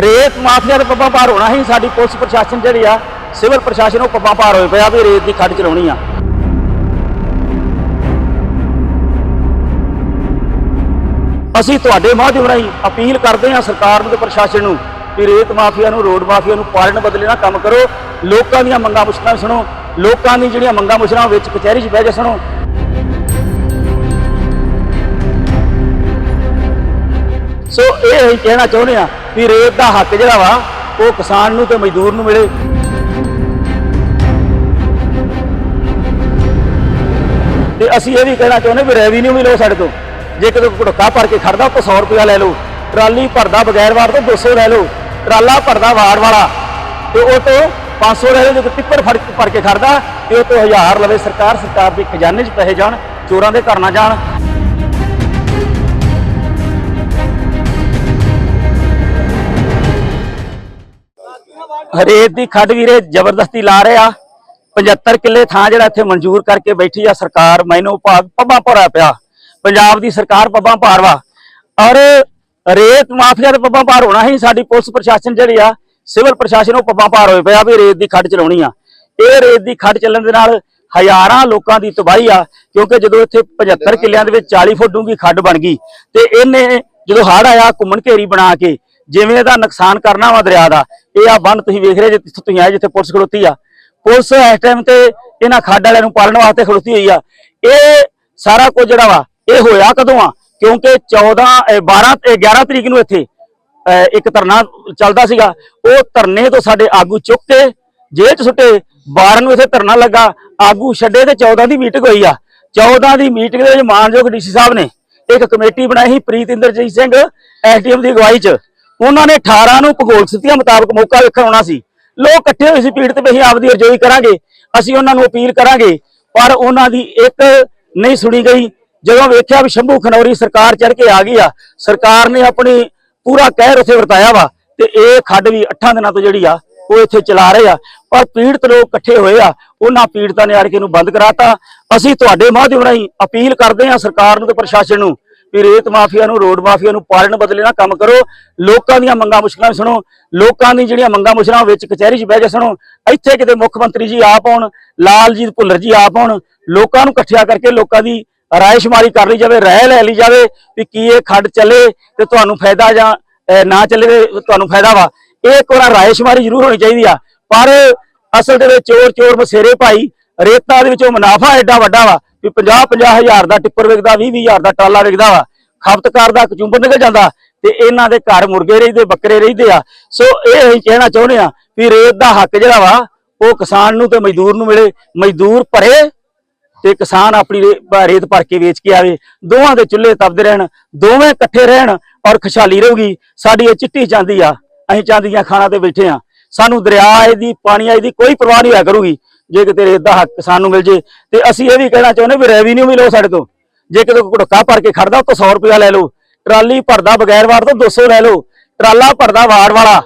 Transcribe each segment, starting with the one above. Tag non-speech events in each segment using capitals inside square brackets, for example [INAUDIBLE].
ਰੇਤ ਮਾਫੀਆ ਦੇ ਪੱਬਾਂ ਪਾਰ ਹੋਣਾ ਹੀ ਸਾਡੀ ਪੁਲਿਸ ਪ੍ਰਸ਼ਾਸਨ ਜਿਹੜੀ ਆ, ਸਿਵਲ ਪ੍ਰਸ਼ਾਸਨ ਉਹ ਪੱਬਾਂ ਪਾਰ ਹੋਏ ਪਿਆ ਵੀ ਰੇਤ ਦੀ ਖੱਡ ਚਲਾਉਣੀ ਆ। ਅਸੀਂ ਤੁਹਾਡੇ ਮਾਧਿਅਮ ਰਾਹੀਂ ਅਪੀਲ ਕਰਦੇ ਹਾਂ ਸਰਕਾਰ ਨੂੰ ਤੇ ਪ੍ਰਸ਼ਾਸਨ ਨੂੰ ਕਿ ਰੇਤ ਮਾਫੀਆ ਨੂੰ, ਰੋਡ ਮਾਫੀਆ ਨੂੰ ਪਾਲਣ ਬਦਲੇ ਨਾਲ ਕੰਮ ਕਰੋ। ਲੋਕਾਂ ਦੀਆਂ ਮੰਗਾਂ ਮੁਸ਼ਕਲਾਂ ਸੁਣੋ। ਲੋਕਾਂ ਦੀ ਜਿਹੜੀਆਂ ਮੰਗਾਂ ਮੁਸ਼ਕਲਾਂ ਵਿੱਚ ਕਚਹਿਰੀ 'ਚ ਬਹਿ ਕੇ ਸੁਣੋ। ਸੋ ਇਹ ਅਸੀਂ ਕਹਿਣਾ ਚਾਹੁੰਦੇ ਆ ਵੀ ਰੇਤ ਦਾ ਹੱਕ ਜਿਹੜਾ ਵਾ, ਉਹ ਕਿਸਾਨ ਨੂੰ ਤੇ ਮਜ਼ਦੂਰ ਨੂੰ ਮਿਲੇ। ਤੇ ਅਸੀਂ ਇਹ ਵੀ ਕਹਿਣਾ ਚਾਹੁੰਦੇ ਵੀ ਰੈਵਨਿਊ ਵੀ ਲਓ ਸਾਡੇ ਤੋਂ। ਜੇ ਕਿਤੇ ਘੜਕਾ ਭਰ ਕੇ ਖੜਦਾ ਤਾਂ 100 ਰੁਪਇਆ ਲੈ ਲਓ। ਟਰਾਲੀ ਭਰਦਾ ਬਗੈਰ ਵਾਰ ਤੋਂ 200 ਲੈ ਲਓ। ਟਰਾਲਾ ਭਰਦਾ ਵਾਰ ਵਾਲਾ। ਤੇ ਉਹ ਤੋਂ 500 ਲੈ ਲਓ, ਜੇ ਟਿੱਪਰ ਫੜ ਭਰ ਕੇ ਖੜਦਾ, ਤੇ ਉਹ ਤੋਂ 1000 ਲਵੇ ਸਰਕਾਰ ਸਰਕਾਰ ਦੇ ਖਜ਼ਾਨੇ 'ਚ ਪੈਸੇ ਜਾਣ, ਚੋਰਾਂ ਦੇ ਘਰ ਨਾ ਜਾਣ। ਰੇਤ ਦੀ ਖੱਡ ਵੀਰੇ ਜ਼ਬਰਦਸਤੀ ਲਾ ਰਹੇ ਆ। 75 ਕਿੱਲੇ ਥਾਂ ਜਿਹੜਾ ਇੱਥੇ ਮਨਜ਼ੂਰ ਕਰਕੇ ਬੈਠੀ ਆ ਸਰਕਾਰ, ਮੈਨੂੰ ਭਾਗ ਪੱਬਾਂ ਭਰਿਆ ਪਿਆ। ਪੰਜਾਬ ਦੀ ਸਰਕਾਰ ਪੱਬਾਂ ਭਾਰਵਾ। ਔਰ ਰੇਤ ਮਾਫੀਆ ਦੇ ਪੱਬਾਂ ਭਾਰ ਹੋਣਾ ਹੀ ਸਾਡੀ ਪੁਲਿਸ ਪ੍ਰਸ਼ਾਸਨ ਜਿਹੜੀ ਆ, ਸਿਵਲ ਪ੍ਰਸ਼ਾਸਨ ਉਹ ਪੱਬਾਂ ਭਾਰ ਹੋਏ ਪਿਆ ਵੀ ਰੇਤ ਦੀ ਖੱਡ ਚਲਾਉਣੀ ਆ। ਇਹ ਰੇਤ ਦੀ ਖੱਡ ਚੱਲਣ ਦੇ ਨਾਲ ਹਜ਼ਾਰਾਂ ਲੋਕਾਂ ਦੀ ਤਬਾਹੀ ਆ, ਕਿਉਂਕਿ ਜਦੋਂ ਇੱਥੇ 75 ਕਿੱਲਿਆਂ ਦੇ ਵਿੱਚ 40 ਫੁੱਟ ਡੂੰਘੀ ਖੱਡ ਬਣ ਗਈ ਤੇ ਇਹਨੇ ਜਦੋਂ ਹੜ੍ਹ ਆਇਆ ਘੁੰਮਣ ਘੇਰੀ ਬਣਾ ਕੇ, ਜਿਵੇਂ ਇਹਦਾ ਨੁਕਸਾਨ ਕਰਨਾ ਵਾ ਦਰਿਆ ਦਾ ਇਹ ਆ ਬੰਨ ਤੁਸੀਂ ਵੇਖ ਰਹੇ ਜੇ ਜਿੱਥੇ ਤੁਸੀਂ ਆਏ ਜਿੱਥੇ ਪੁਲਿਸ ਖੜੋਤੀ ਆ। ਪੁਲਿਸ ਇਸ ਟਾਈਮ ਤੇ ਇਹਨਾਂ ਖੱਡ ਵਾਲਿਆਂ ਨੂੰ ਪਾਲਣ ਵਾਸਤੇ ਖੜੋਤੀ ਹੋਈ ਆ। ਇਹ ਸਾਰਾ ਕੁਝ ਜਿਹੜਾ ਵਾ, ਇਹ ਹੋਇਆ ਕਦੋਂ ਆ? ਕਿਉਂਕਿ 14 ਅਹ 12 11 ਤਰੀਕ ਨੂੰ ਇੱਥੇ ਇੱਕ ਧਰਨਾ ਚੱਲਦਾ ਸੀਗਾ। ਉਹ ਧਰਨੇ ਤੋਂ ਸਾਡੇ ਆਗੂ ਚੁੱਕ ਕੇ ਜੇਲ੍ਹ ਚ ਸੁੱਟੇ। 12 ਨੂੰ ਇੱਥੇ ਧਰਨਾ ਲੱਗਾ। ਆਗੂ ਛੱਡੇ ਤੇ 14 ਦੀ ਮੀਟਿੰਗ ਹੋਈ ਆ। 14 ਦੀ ਮੀਟਿੰਗ ਦੇ ਵਿੱਚ ਮਾਨਯੋਗ ਡੀਸੀ ਸਾਹਿਬ ਨੇ ਇੱਕ ਕਮੇਟੀ ਬਣਾਈ ਸੀ ਪ੍ਰੀਤ ਇੰਦਰਜੀਤ ਸਿੰਘ ਐਸਡੀਐਮ ਦੀ ਅਗਵਾਈ 'ਚ। ਉਹਨਾਂ ਨੇ 18 ਨੂੰ ਭੂਗੋਲ ਸਥਿਤੀਆਂ ਮੁਤਾਬਕ ਮੌਕਾ ਵੇਖਣ ਆਉਣਾ ਸੀ। ਲੋਕ ਇਕੱਠੇ ਹੋਏ ਸੀ ਪੀੜਤ ਵੀ ਅਸੀਂ ਆਪਦੀ ਅਰਜ਼ੋਈ ਕਰਾਂਗੇ, ਅਸੀਂ ਉਹਨਾਂ ਨੂੰ ਅਪੀਲ ਕਰਾਂਗੇ, ਪਰ ਉਹਨਾਂ ਦੀ ਇੱਕ ਨਹੀਂ ਸੁਣੀ ਗਈ। ਜਦੋਂ ਵੇਖਿਆ ਵੀ ਸ਼ੰਭੂ ਖਨੌਰੀ ਸਰਕਾਰ ਚੜ ਕੇ ਆ ਗਈ ਆ, ਸਰਕਾਰ ਨੇ ਆਪਣੀ ਪੂਰਾ ਕਹਿਰ ਉੱਥੇ ਵਰਤਾਇਆ ਵਾ ਤੇ ਇਹ ਖੱਡ ਵੀ 8 ਦਿਨਾਂ ਤੋਂ ਜਿਹੜੀ ਆ, ਉਹ ਇੱਥੇ ਚਲਾ ਰਹੇ ਆ। ਪਰ ਪੀੜਤ ਲੋਕ ਇਕੱਠੇ ਹੋਏ ਆ, ਉਹਨਾਂ ਪੀੜਤਾਂ ਨੇ ਆੜ ਕੇ ਇਹਨੂੰ ਬੰਦ ਕਰਾਤਾ। ਅਸੀਂ ਤੁਹਾਡੇ ਮਾਧਿਅਮ ਰਾਹੀਂ ਅਪੀਲ ਕਰਦੇ ਹਾਂ ਸਰਕਾਰ ਨੂੰ ਤੇ ਪ੍ਰਸ਼ਾਸਨ ਨੂੰ ਵੀ ਰੇਤ ਮਾਫੀਆ ਨੂੰ, ਰੋਡ ਮਾਫੀਆ ਨੂੰ ਪਾਲਣ ਬਦਲੇ ਨਾਲ ਕੰਮ ਕਰੋ। ਲੋਕਾਂ ਦੀਆਂ ਮੰਗਾਂ ਮੁਸ਼ਕਲਾਂ ਸੁਣੋ। ਲੋਕਾਂ ਦੀ ਜਿਹੜੀਆਂ ਮੰਗਾਂ ਮੁਸ਼ਕਲਾਂ ਵਿੱਚ ਕਚਹਿਰੀ 'ਚ ਬਹਿ ਕੇ ਸੁਣੋ। ਇੱਥੇ ਕਿਤੇ ਮੁੱਖ ਮੰਤਰੀ ਜੀ ਆਪ ਆਉਣ, ਲਾਲਜੀਤ ਭੁੱਲਰ ਜੀ ਆਪ ਆਉਣ, ਲੋਕਾਂ ਨੂੰ ਇਕੱਠਿਆ ਕਰਕੇ ਲੋਕਾਂ ਦੀ ਰਾਇਸ਼ਮਾਰੀ ਕਰ ਲਈ ਜਾਵੇ ਰਾਇ ਲੈ ਲਈ ਜਾਵੇ ਵੀ ਕੀ ਇਹ ਖੱਡ ਚੱਲੇ ਤੇ ਤੁਹਾਨੂੰ ਫਾਇਦਾ ਜਾਂ ਨਾ ਚੱਲੇ ਤੇ ਤੁਹਾਨੂੰ ਫਾਇਦਾ ਵਾ। ਇਹ ਇੱਕ ਵਾਰ ਰਾਇਸ਼ਮਾਰੀ ਜ਼ਰੂਰ ਹੋਣੀ ਚਾਹੀਦੀ ਆ। ਪਰ ਅਸਲ ਦੇ ਵਿੱਚ ਚੋਰ ਚੋਰ ਮਸੇਰੇ ਭਾਈ, ਰੇਤਾਂ ਦੇ ਵਿੱਚੋਂ ਮੁਨਾਫਾ ਐਡਾ ਵੱਡਾ ਵਾ। ਵੀ 50 50 ਹਜ਼ਾਰ ਦਾ ਟਿੱਪਰ ਵਿਕਦਾ 20 20 ਹਜ਼ਾਰ ਦਾ ਟਰਾਲਾ ਵਿਕਦਾ ਵਾ। ਖਪਤਕਾਰ ਦਾ ਕਚੂੰਬਰ ਨਿਕਲ ਜਾਂਦਾ ਤੇ ਇਹਨਾਂ ਦੇ ਘਰ ਮੁਰਗੇ ਰਹਿੰਦੇ, ਬੱਕਰੇ ਰਹਿੰਦੇ ਆ। ਸੋ ਇਹ ਅਸੀਂ ਕਹਿਣਾ ਚਾਹੁੰਦੇ ਆ ਵੀ ਰੇਤ ਦਾ ਹੱਕ ਜਿਹੜਾ ਵਾ, ਉਹ ਕਿਸਾਨ ਨੂੰ ਤੇ ਮਜ਼ਦੂਰ ਨੂੰ ਮਿਲੇ। ਮਜ਼ਦੂਰ ਭਰੇ ਤੇ ਕਿਸਾਨ ਆਪਣੀ ਰੇ- ਰੇਤ ਭਰ ਕੇ ਵੇਚ ਕੇ ਆਵੇ। ਦੋਵਾਂ ਦੇ ਚੁੱਲ੍ਹੇ ਤਪਦੇ ਰਹਿਣ, ਦੋਵੇਂ ਇਕੱਠੇ ਰਹਿਣ ਔਰ ਖੁਸ਼ਹਾਲੀ ਰਹੂਗੀ। ਸਾਡੀ ਇਹ ਚਿੱਟੀ ਚਾਂਦੀ ਆ, ਅਸੀਂ ਚਾਂਦੀਆਂ ਖਾਣਾ ਤੇ ਬੈਠੇ ਆ ਸਾਨੂੰ ਦਰਿਆ ਦੀ ਪਾਣੀ ਦੀ ਕੋਈ ਪਰਵਾਹ ਨਹੀਂ ਹੋਇਆ ਕਰੂਗੀ। ਜੇ ਕਿਤੇ ਰੇਤ ਦਾ ਹੱਕ ਕਿਸਾਨ ਨੂੰ ਮਿਲ ਜੇ, ਤੇ ਅਸੀਂ ਇਹ ਵੀ ਕਹਿਣਾ ਚਾਹੁੰਦੇ ਵੀ ਰੈਵਨਿਊ ਵੀ ਲਓ ਸਾਡੇ ਤੋਂ। ਜੇ ਕਿਤੇ ਕੋਈ ਘੜਕਾ ਭਰ ਕੇ ਖੜਦਾ ਤਾਂ 100 ਰੁਪਇਆ ਲੈ ਲਓ। ਟਰਾਲੀ ਭਰਦਾ ਬਗੈਰ ਵਾਰ ਤੋਂ 200 ਲੈ ਲਓ। ਟਰਾਲਾ ਭਰਦਾ ਵਾਰ ਵਾਲਾ,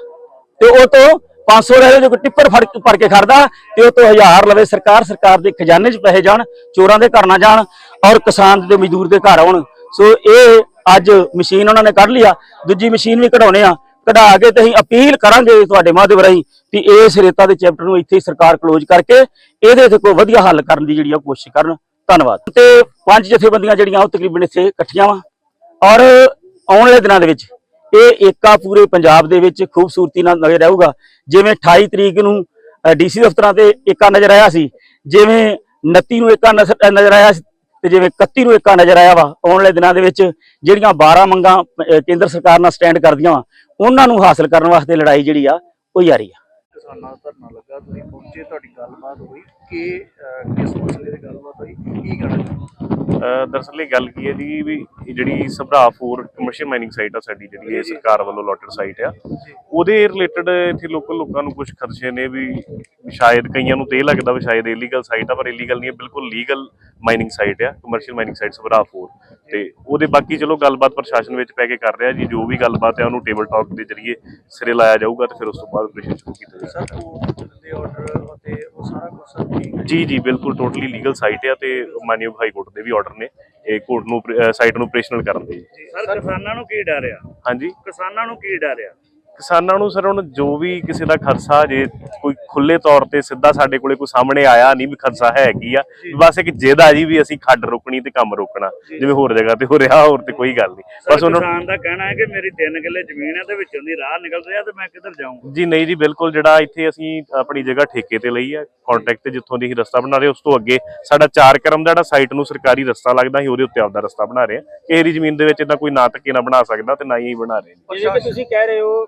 ਤੇ ਉਹ ਤੋਂ 500 ਲੈ ਲਓ, ਜੇ ਕੋਈ ਟਿੱਪਰ ਫੜ ਕੇ ਭਰ ਕੇ ਖੜਦਾ, ਤੇ ਉਹ ਤੋਂ 1000 ਲਵੇ। ਸਰਕਾਰ ਸਰਕਾਰ ਦੇ ਖਜ਼ਾਨੇ 'ਚ ਪੈਸੇ ਜਾਣ, ਚੋਰਾਂ ਦੇ ਘਰ ਨਾ ਜਾਣ, ਔਰ ਕਿਸਾਨ ਦੇ ਮਜ਼ਦੂਰ ਦੇ ਘਰ ਆਉਣ। ਸੋ ਇਹ ਅੱਜ ਮਸ਼ੀਨ ਉਹਨਾਂ ਨੇ ਕੱਢ ਲਿਆ। ਦੂਜੀ ਮਸ਼ੀਨ ਵੀ ਕਢਾਉਣੇ ਆ। ਕਢਾ ਕੇ ਤੇ ਅਸੀਂ ਅਪੀਲ ਕਰਾਂਗੇ ਤੁਹਾਡੇ ਮਾਧਿਅਮ ਰਾਹੀਂ ਵੀ ਇਸ ਰੇਤਾ ਦੇ ਚੈਪਟਰ ਨੂੰ ਇੱਥੇ ਸਰਕਾਰ ਕਲੋਜ਼ ਕਰਕੇ ਇਹਦੇ ਤੇ ਕੋਈ ਵਧੀਆ ਹੱਲ ਕਰਨ ਦੀ ਜਿਹੜੀ ਆ ਕੋਸ਼ਿਸ਼ ਕਰਨ। ਧੰਨਵਾਦ। ਤੇ ਪੰਜ ਜਥੇਬੰਦੀਆਂ ਜਿਹੜੀਆਂ ਉਹ ਤਕਰੀਬਨ ਇੱਥੇ ਇਕੱਠੀਆਂ ਵਾ। ਔਰ ਆਉਣ ਵਾਲੇ ਦਿਨਾਂ ਦੇ ਵਿੱਚ ਇਹ ਏਕਾ ਪੂਰੇ ਪੰਜਾਬ ਦੇ ਵਿੱਚ ਖੂਬਸੂਰਤੀ ਨਾਲ ਨਜ਼ਰ ਆਊਗਾ। ਜਿਵੇਂ 28 ਤਰੀਕ ਨੂੰ ਡੀਸੀ ਦਫ਼ਤਰਾਂ ਤੇ ਏਕਾ ਨਜ਼ਰ ਆਇਆ ਸੀ, ਜਿਵੇਂ 29 ਨੂੰ ਏਕਾ ਨਜ਼ਰ ਨਜ਼ਰ ਆਇਆ ਸੀ ਤੇ ਜਿਵੇਂ 31 ਨੂੰ ਏਕਾ ਨਜ਼ਰ ਆਇਆ ਵਾ। ਆਉਣ ਵਾਲੇ ਦਿਨਾਂ ਦੇ ਵਿੱਚ ਜਿਹੜੀਆਂ 12 ਮੰਗਾਂ ਕੇਂਦਰ ਸਰਕਾਰ ਨਾਲ ਸਟੈਂਡ ਕਰਦੀਆਂ ਵਾ ਉਹਨਾਂ ਨੂੰ ਹਾਸਲ ਕਰਨ ਵਾਸਤੇ ਲੜਾਈ ਜਿਹੜੀ ਆ, ਉਹ ਜਾਰੀ ਆ। ਕਿਸਾਨਾਂ ਦਾ ਧਰਨਾ ਲੱਗਾ, ਤੁਸੀਂ ਪਹੁੰਚੇ, ਤੁਹਾਡੀ ਗੱਲਬਾਤ ਹੋਈ। ਕਿ ਅਹ, ਕਿਸ ਮਸਲੇ ਦੀ ਗੱਲਬਾਤ ਹੋਈ? ਕੀ ਕਹਿਣਾ ਚਾਹੁੰਦੇ ਅਹ ਦਰਅਸਲ ਇਹ ਗੱਲ ਕੀ ਹੈ ਜੀ ਵੀ ਜਿਹੜੀ Sabhra four commercial mining site ਆ ਸਾਡੀ ਜਿਹੜੀ ਇਹ ਸਰਕਾਰ ਵੱਲੋਂ ਲੋਟਡ ਸਾਈਟ ਆ ਉਹਦੇ ਰਿਲੇਟਡ ਇੱਥੇ ਲੋਕਲ ਲੋਕਾਂ ਨੂੰ ਕੁਝ ਖਦਸ਼ੇ ਨੇ ਵੀ ਸ਼ਾਇਦ ਕਈਆਂ ਨੂੰ ਤੇ ਲੱਗਦਾ ਵੀ ਸ਼ਾਇਦ ਇਲੀਗਲ ਸਾਈਟ ਆ ਪਰ ਇਲੀਗਲ ਨਹੀਂ ਹੈ ਬਿਲਕੁਲ ਲੀਗਲ ਮਾਈਨਿੰਗ ਸਾਈਟ ਆ commercial mining site Sabhra four ਤੇ ਉਹਦੇ ਬਾਕੀ ਚਲੋ ਗੱਲਬਾਤ ਪ੍ਰਸ਼ਾਸਨ ਵਿੱਚ ਪੈ ਕੇ ਕਰ ਰਿਹਾ ਜੀ ਜੋ ਵੀ ਗੱਲਬਾਤ ਹੈ ਉਹਨੂੰ ਟੇਬਲ ਟਾਕ ਦੇ ਜ਼ਰੀਏ ਸਿਰੇ ਲਾਇਆ ਜਾਊਗਾ ਤੇ ਫਿਰ ਉਸ ਤੋਂ ਬਾਅਦ ਆਪਰੇਸ਼ਨ ਸ਼ੁਰੂ ਕੀਤਾ ਜਾਊਗਾ। ਸਰ ਕੋਰਟ ਦੇ ਆਰਡਰ ਅਤੇ ਸਾਰਾ ਕੁਝ ਸਰ ਠੀਕ ਹੈ। ਜੀ ਜੀ ਬਿਲਕੁਲ ਟੋਟਲੀ ਲੀਗਲ ਸਾਈਟ ਆ ਤੇ ਮਾਨਯੋਗ ਹਾਈ ਕੋਰਟ ਦੇ ਵੀ ਆਰਡਰ ਨੇ। ਇਹ ਕੋਰਟ ਨੂੰ ਸਾਈਟ ਨੂੰ ਆਪਰੇਸ਼ਨਲ ਕਰਨ ਦੇ। ਜੀ। ਸਰ ਕਿਸਾਨਾਂ ਨੂੰ ਕੀ ਡਰ ਆ? ਹਾਂਜੀ? ਕਿਸਾਨਾਂ ਨੂੰ ਕੀ ਡਰ ਆ? ਕਿਸਾਨਾਂ ਨੂੰ ਸਰ ਹੁਣ ਜੋ ਵੀ ਕਿਸੇ ਦਾ ਖਰਚਾ ਜੇ ਕੋਈ ਖੁੱਲੇ ਤੌਰ ਤੇ ਸਿੱਧਾ ਸਾਡੇ ਕੋਲੇ ਕੋਈ ਸਾਹਮਣੇ ਆਇਆ ਨਹੀਂ ਵੀ ਖਰਚਾ ਹੈ ਕੀ ਆ ਬਸ ਇੱਕ ਜਿੱਦ ਆ ਜੀ ਵੀ ਅਸੀਂ ਖੱਡ ਰੋਕਣੀ ਤੇ ਕੰਮ ਰੋਕਣਾ ਜਿਵੇਂ ਹੋਰ ਜਗ੍ਹਾ ਤੇ ਹੋ ਰਿਹਾ ਹੋਰ ਤੇ ਕੋਈ ਗੱਲ ਨਹੀਂ। ਬਸ ਉਹਨਾਂ ਨੂੰ ਕਿਸਾਨ ਦਾ ਕਹਿਣਾ ਹੈ ਕਿ ਮੇਰੀ 3 ਕਿੱਲੇ ਜ਼ਮੀਨ ਹੈ ਤੇ ਵਿੱਚੋਂ ਦੀ ਰਾਹ ਨਿਕਲ ਰਿਹਾ ਤੇ ਮੈਂ ਕਿੱਧਰ ਜਾਊਂ ਜੀ ਨਹੀਂ ਜੀ ਬਿਲਕੁਲ ਜਿਹੜਾ ਇੱਥੇ ਅਸੀਂ ਆਪਣੀ ਜਗ੍ਹਾ ਠੇਕੇ ਤੇ ਲਈ ਹੈ ਕੰਟਰੈਕਟ ਤੇ ਜਿੱਥੋਂ ਦੀ ਅਸੀਂ ਰਸਤਾ ਬਣਾ ਰਹੇ ਉਸ ਤੋਂ ਅੱਗੇ ਸਾਡਾ ਚਾਰ ਕਰਮ ਦਾ ਜਿਹੜਾ ਸਾਈਟ ਨੂੰ ਸਰਕਾਰੀ ਰਸਤਾ ਲੱਗਦਾ ਸੀ ਉਹਦੇ ਉੱਤੇ ਆਪਦਾ ਰਸਤਾ ਬਣਾ ਰਹੇ ਹਾਂ। ਕਿਸੇ ਦੀ ਜ਼ਮੀਨ ਦੇ ਵਿੱਚ ਇਦਾਂ ਕੋਈ ਨਾ ਧੱਕੇ ਨਾ ਬਣਾ ਸਕਦਾ ਤੇ ਨਾ ਹੀ ਬਣਾ ਰਹੇ ਜਿਵੇਂ ਕਿ ਤੁਸੀਂ ਕਹਿ ਰਹੇ ਹੋ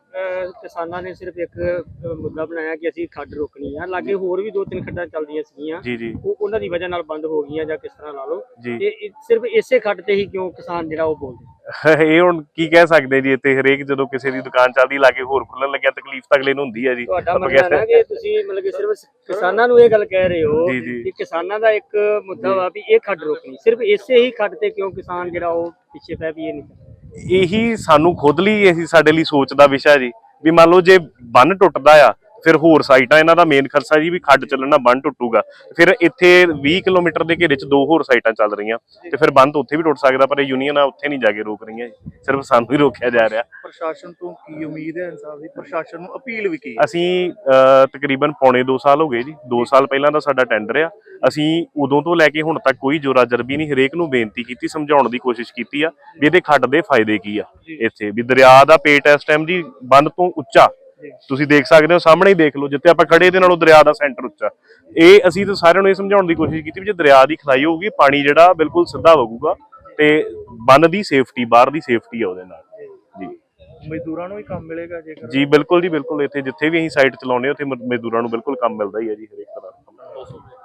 ਕਿਸਾਨਾਂ ਨੇ ਸਿਰਫ ਇੱਕ ਮੁੱਦਾ ਬਣਾਇਆ ਕਿ ਅਸੀਂ ਖੱਡ ਰੋਕਣੀ ਆ। ਲਾਗੇ ਹੋਰ ਵੀ ਦੋ ਤਿੰਨ ਖੱਡਾਂ ਚੱਲਦੀਆਂ ਸੀਗੀਆਂ। ਜੀ ਜੀ। ਉਹ ਉਹਨਾਂ ਦੀ ਵਜ੍ਹਾ ਨਾਲ ਬੰਦ ਹੋ ਗਈਆਂ ਜਾਂ ਕਿਸ ਤਰ੍ਹਾਂ ਲਾ ਲਓ। ਤੇ ਸਿਰਫ ਇਸੇ ਖੱਡ ਤੇ ਹੀ ਕਿਉਂ ਕਿਸਾਨ ਜਿਹੜਾ ਉਹ ਬੋਲਦੇ [LAUGHS] ਇਹ ਹੁਣ ਕੀ ਕਹਿ ਸਕਦੇ ਜੀ ਇੱਥੇ ਹਰੇਕ ਜਦੋਂ ਕਿਸੇ ਦੀ ਦੁਕਾਨ ਚੱਲਦੀ ਲਾਗੇ ਹੋਰ ਖੁੱਲਣ ਲੱਗਿਆ ਤਕਲੀਫ ਤਾਂ ਅਗਲੇ ਨੂੰ ਹੁੰਦੀ ਹੈ ਜੀ। ਤੁਹਾਡਾ ਮੰਨਣਾ ਕਿ ਤੁਸੀਂ ਮਤਲਬ ਕਿ ਸਿਰਫ ਕਿਸਾਨਾਂ ਨੂੰ ਇਹ ਗੱਲ ਕਹਿ ਰਹੇ ਹੋ। ਕਿ ਕਿਸਾਨਾਂ ਦਾ ਇੱਕ ਮੁੱਦਾ ਵਾ ਵੀ ਇਹ ਖੱਡ ਰੋਕਣੀ। ਸਿਰਫ ਇਸੇ ਹੀ ਖੱਡ ਤੇ ਕਿਉਂ ਕਿਸਾਨ ਜਿਹੜਾ ਉਹ ਪਿੱਛੇ ਪੈ ਵੀ ਇਹ ਨਹੀਂ? ਇਹੀ ਸਾਨੂੰ ਖੁਦ ਲਈ ਇਹੀ ਸਾਡੇ ਲਈ ਸੋਚ ਦਾ ਵਿਸ਼ਾ ਜੀ, ਵੀ ਮੰਨ ਲਓ ਜੇ ਬੰਨ ਟੁੱਟਦਾ ਆ ਫਿਰ ਹੋਰ ਸਾਈਟਾਂ ਇਹਨਾਂ ਦਾ ਮੇਨ ਖਰਚਾ ਜੀ ਵੀ ਖੱਡ ਚੱਲਣ ਨਾਲ ਬੰਨ ਟੁੱਟੂਗਾ। ਫਿਰ ਇੱਥੇ 20 ਕਿਲੋਮੀਟਰ ਦੇ ਘੇਰੇ 'ਚ ਦੋ ਹੋਰ ਸਾਈਟਾਂ ਚੱਲ ਰਹੀਆਂ। ਤੇ ਫਿਰ ਤਾਂ ਉੱਥੇ ਵੀ ਟੁੱਟ ਸਕਦਾ ਪਰ ਇਹ ਯੂਨੀਅਨ ਆ ਉੱਥੇ ਨਹੀਂ ਜਾ ਕੇ ਰੋਕ ਰਹੀਆਂ ਸਿਰਫ ਸਾਨੂੰ ਹੀ ਰੋਕਿਆ ਜਾ ਰਿਹਾ। ਪ੍ਰਸ਼ਾਸਨ ਤੋਂ ਕੀ ਉਮੀਦ ਹੈ ਇਨਸਾਫ ਦੀ? ਪ੍ਰਸ਼ਾਸਨ ਨੂੰ ਅਪੀਲ ਵੀ ਕੀ ਅਸੀਂ ਤਕਰੀਬਨ ਪੌਣੇ 2 ਸਾਲ ਹੋ ਗਏ ਜੀ। 2 ਸਾਲ ਪਹਿਲਾਂ ਦਾ ਸਾਡਾ ਟੈਂਡਰ ਆ। ਅਸੀਂ ਉਦੋਂ ਤੋਂ ਲੈ ਕੇ ਹੁਣ ਤੱਕ ਕੋਈ ਜੋਰਾ ਜਰਬੀ ਨਹੀਂ ਹਰੇਕ ਨੂੰ ਬੇਨਤੀ ਕੀਤੀ ਸਮਝਾਉਣ ਦੀ ਕੋਸ਼ਿਸ਼ ਕੀਤੀ ਆ ਵੀ ਇਹਦੇ ਖੱਡ ਦੇ ਫਾਇਦੇ ਕੀ ਆ। ਇੱਥੇ ਵੀ ਦਰਿਆ ਦਾ ਪੇਟ ਇਸ ਟਾਈਮ ਜੀ ਬੰਦ ਤੋਂ ਉੱਚਾ। ਤੁਸੀਂ ਦੇਖ ਸਕਦੇ ਹੋ ਸਾਹਮਣੇ ਹੀ ਦੇਖ ਲਓ ਜਿੱਥੇ ਆਪਾਂ ਖੜੇ ਇਹਦੇ ਨਾਲੋਂ ਦਰਿਆ ਦਾ ਸੈਂਟਰ ਉੱਚਾ। ਇਹ ਅਸੀਂ ਤਾਂ ਸਾਰਿਆਂ ਨੂੰ ਇਹ ਸਮਝਾਉਣ ਦੀ ਕੋਸ਼ਿਸ਼ ਕੀਤੀ ਵੀ ਜੇ ਦਰਿਆ ਦੀ ਖਲਾਈ ਹੋਊਗੀ ਪਾਣੀ ਜਿਹੜਾ ਬਿਲਕੁਲ ਸਿੱਧਾ ਵਗੂਗਾ ਤੇ ਬੰਨ ਦੀ ਸੇਫਟੀ ਬਾਹਰ ਦੀ ਸੇਫਟੀ ਆ ਉਹਦੇ ਨਾਲ। ਜੀ। ਮਜ਼ਦੂਰਾਂ ਨੂੰ ਵੀ ਕੰਮ ਮਿਲੇਗਾ ਜੇਕਰ। ਜੀ ਬਿਲਕੁਲ ਜੀ ਬਿਲਕੁਲ। ਇੱਥੇ ਜਿੱਥੇ ਵੀ ਅਸੀਂ ਸਾਈਟ ਚਲਾਉਂਦੇ ਹਾਂ ਉੱਥੇ ਮਜ਼ਦੂਰਾਂ ਨੂੰ ਬਿਲਕੁਲ ਕੰਮ ਮਿਲਦਾ ਹੀ ਹੈ ਜੀ ਹਰੇਕ ਤਰ੍ਹਾਂ ਦਾ